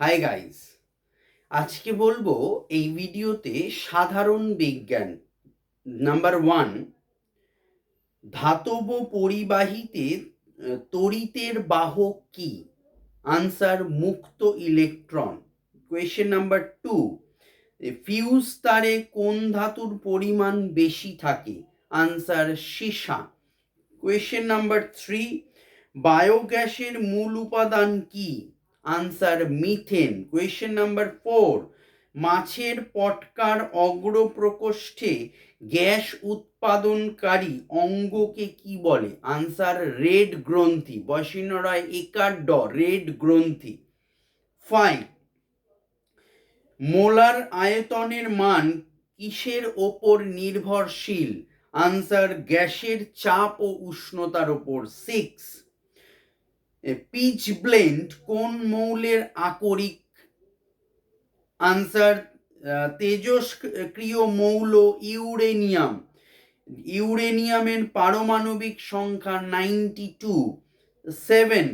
Hi guys আজকে বলব এই ভিডিওতে সাধারণ বিজ্ঞান নাম্বার ওয়ান ধাতব পরিবাহীতে তড়িতের বাহক কি? আনসার মুক্ত electron question number two fuse তারে কোন ধাতুর পরিমাণ বেশি থাকে? আনসার সীসা. কোয়েশ্চেন নাম্বার থ্রি বায়োগ্যাসের মূল উপাদান কি? Answer methane question number four মাছের পটকার অগ্র প্রকোষ্ঠে গ্যাস উৎপাদনকারী অঙ্গকে কি বলে? আনসার রেড গ্রন্থি। বসিন রায় একার ড রেড গ্রন্থি। ফাইভ মোলার আয়তনের মান কিসের ওপর নির্ভরশীল? আনসার গ্যাসের চাপ ও উষ্ণতার ওপর। সিক্স পিচ ব্লেন্ড কোন মৌলের আকরিক? আনসার তেজস্ক্রিয় মৌল ইউরেনিয়াম। ইউরেনিয়ামের পারমাণবিক সংখ্যা নাইনটি টু, সেভেন।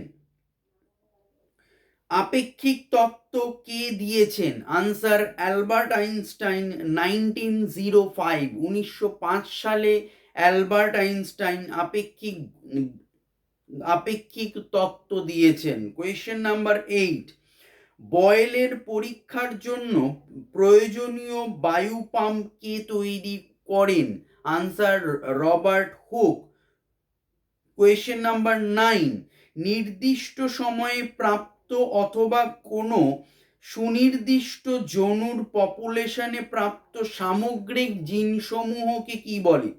আপেক্ষিক তত্ত্ব কে দিয়েছেন? Answer Albert Einstein, nineteen zero five. উনিশশো পাঁচ সালে অ্যালবার্ট আইনস্টাইন আপেক্ষিক আপেক্ষিক তত্ত্ব দিয়েছেন। কোয়েশ্চেন নাম্বার এইট বয়েলের পরীক্ষার জন্য প্রয়োজনীয় বায়ু পাম্প কে তৈরি করেন? Answer Robert Hooke. Question number nine নির্দিষ্ট সময়ে প্রাপ্ত অথবা কোনো সুনির্দিষ্ট জনুর পপুলেশনে প্রাপ্ত সামগ্রিক জিনসমূহকে কি বলে?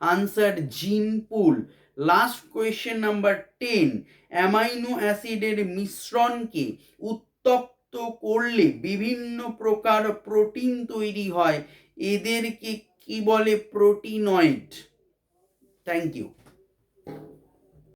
Answer gene pool. Last question number ten amino অ্যাসিডের মিশ্রণকে উত্তপ্ত করলে বিভিন্ন প্রকার প্রোটিন তৈরি হয়? এদেরকে কি বলে প্রোটিনয়েড থ্যাংক ইউ